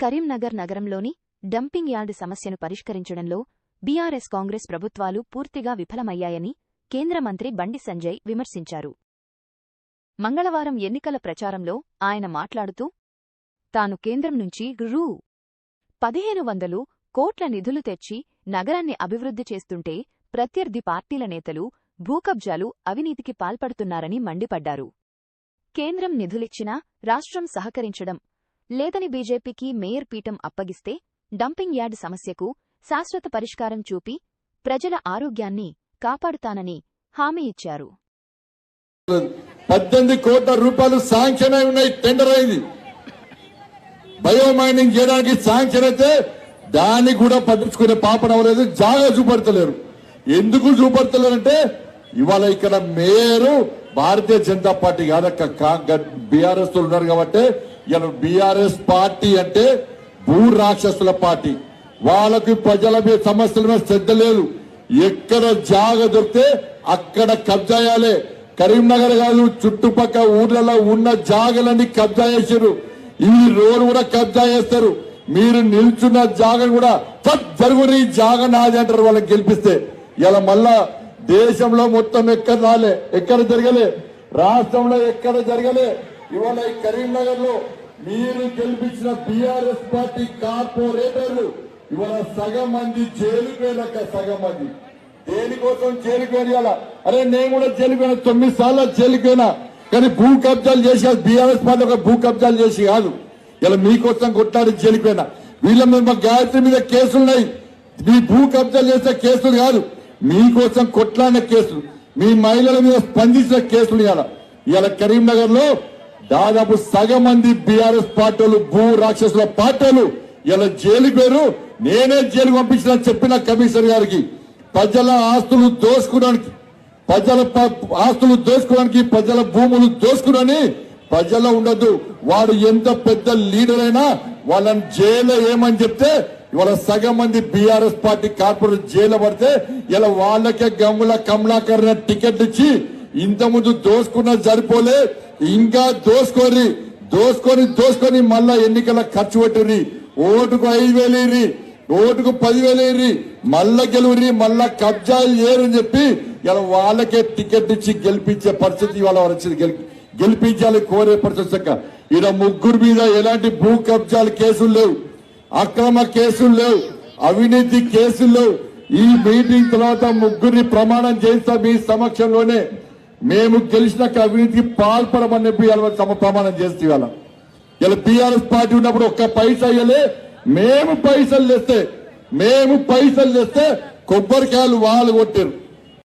కరీంనగర్ నగరంలోని dumping yard సమస్యను పరిష్కరించడంలో బీఆర్ఎస్ కాంగ్రెస్ ప్రభుత్వాలు పూర్తిగా విఫలమయ్యాయని కేంద్ర మంత్రి బండి సంజయ్ విమర్శించారు. మంగళవారం ఎన్నికల ప్రచారంలో ఆయన మాట్లాడుతూ తాను కేంద్రం నుంచి రూ. పదిహేను వందలు కోట్ల నిధులు తెచ్చి నగరాన్ని అభివృద్ధి చేస్తుంటే ప్రత్యర్థి పార్టీల నేతలు భూకబ్జాలు అవినీతికి పాల్పడుతున్నారని మండిపడ్డారు. కేంద్రం నిధులిచ్చినా రాష్ట్రం సహకరించడం లేదని బీజేపీకి మేయర్ పీఠం అప్పగిస్తే డంపింగ్ యార్డ్ సమస్యకు శాశ్వత పరిష్కారం చూపి ప్రజల ఆరోగ్యాన్ని కాపాడుతానని హామీ ఇచ్చారు. పద్దెనిమిది కోట్ల రూపాయలు శాంక్షన్ అయి ఉన్నాయి టెండర్ అయింది. బయోమైనింగ్ చేయడానికి శాంక్షన్ అయితే దాన్ని కూడా పట్టించుకునే పాపన అవ్వలేదు జాగా చూపడతలేరు. ఎందుకు చూపడతలేరంటే ఇవాళ ఇక్కడ మేయరు భారతీయ జనతా పార్టీ కాదక్క బీఆర్ఎస్ ఉన్నారు కాబట్టి ఇలా బీఆర్ఎస్ పార్టీ అంటే భూ రాక్షసుల పార్టీ. వాళ్ళకి ప్రజల మీద సమస్యల మీద శ్రద్ధ లేదు. ఎక్కడ జాగ దొరికితే అక్కడ కబ్జా చేయాలి. కరీంనగర్ కాదు చుట్టుపక్క ఊర్లలో ఉన్న జాగలన్నీ కబ్జా చేశారు. ఈ రోడ్ కూడా కబ్జా చేస్తారు. మీరు నిల్చున్న జాగను కూడా ఫట్ జరుగుని ఈ జాగ నాది అంటారు వాళ్ళకి గెలిపిస్తే. ఇలా మళ్ళా దేశంలో మొత్తం ఎక్కడ రాలే ఎక్కడ జరగలే? రాష్ట్రంలో ఎక్కడ జరగలే? ఇవాళ ఈ కరీంనగర్లో మీరు గెలిపించిన బీఆర్ఎస్ పార్టీ కార్పొరేటర్లు ఇవాళ సగం మంది జైలుకు సగం మంది. దేనికోసం జైలుకు అరే నేను కూడా జైలుకు తొమ్మిది సార్లు జైలుకు కానీ భూ కబ్జాలు చేసి బీఆర్ఎస్ పార్టీ ఒక భూ కబ్జాలు చేసి కాదు. ఇలా మీకోసం కొట్లాడి జైలుకు వీళ్ళ మీద మా గాయత్రి మీద కేసులున్నాయి మీ భూ కబ్జాలు చేసే కేసులు కాదు. మీకోసం కొట్లాడిన కేసులు. మీ మహిళల మీద స్పందించిన కేసులు ఇవాళ. ఇవాళ కరీంనగర్లో దాదాపు సగం మంది బీఆర్ఎస్ పార్టీలు భూ రాక్షసుల పార్టీలు ఇలా జైలు పేరు నేనే జైలు పంపించిన చెప్పిన కమిషనర్ గారికి ప్రజల ఆస్తులు దోసుకోవడానికి ప్రజల ప- ఆస్తులు దోసుకోవడానికి ప్రజల భూములు దోసుకునని ప్రజల ఉండదు వాడు ఎంత పెద్ద లీడర్ అయినా వాళ్ళని జైలు ఏమని చెప్తే ఇవాళ సగం మంది బీఆర్ఎస్ పార్టీ కార్పొరేట్ జైలు పడితే ఇలా వాళ్ళకే గమ్ముల కమలాకర్ టికెట్ ఇచ్చి ఇంత ముందు దోసుకున్న సరిపోలే. ఇంకా దోసుకోరి దోసుకొని దోసుకొని మళ్ళా ఎన్నికల ఖర్చు పెట్టుర్రి. ఓటుకు ఐదు వేలు ఇర్రి ఓటుకు పదివేలు ఇర్రి. మళ్ళా గెలువురి మళ్ళా కబ్జాలు చేయరని చెప్పి ఇలా వాళ్ళకే టికెట్ ఇచ్చి గెలిపించే పరిస్థితి ఇవాళ వచ్చింది గెలిపించాలి కోరే పరిస్థితి లెక్క. ఈడ ముగ్గురు మీద ఎలాంటి భూ కబ్జాలు కేసులు లేవు. అక్రమ కేసులు లేవు. అవినీతి కేసులు లేవు. ఈ మీటింగ్ తర్వాత ముగ్గురిని ప్రమాణం చేస్తా మీ సమక్షంలోనే మేము గెలిచినాక అవినీతికి పాల్పడమని చెప్పి ఇవాళ తమ ప్రమాణం చేస్తే ఇవాళ. ఇలా టీఆర్ఎస్ పార్టీ ఉన్నప్పుడు ఒక్క పైసా అయ్యలే మేము పైసలు తెస్తే మేము పైసలు తెస్తే కొబ్బరికాయలు వాళ్ళు కొట్టారు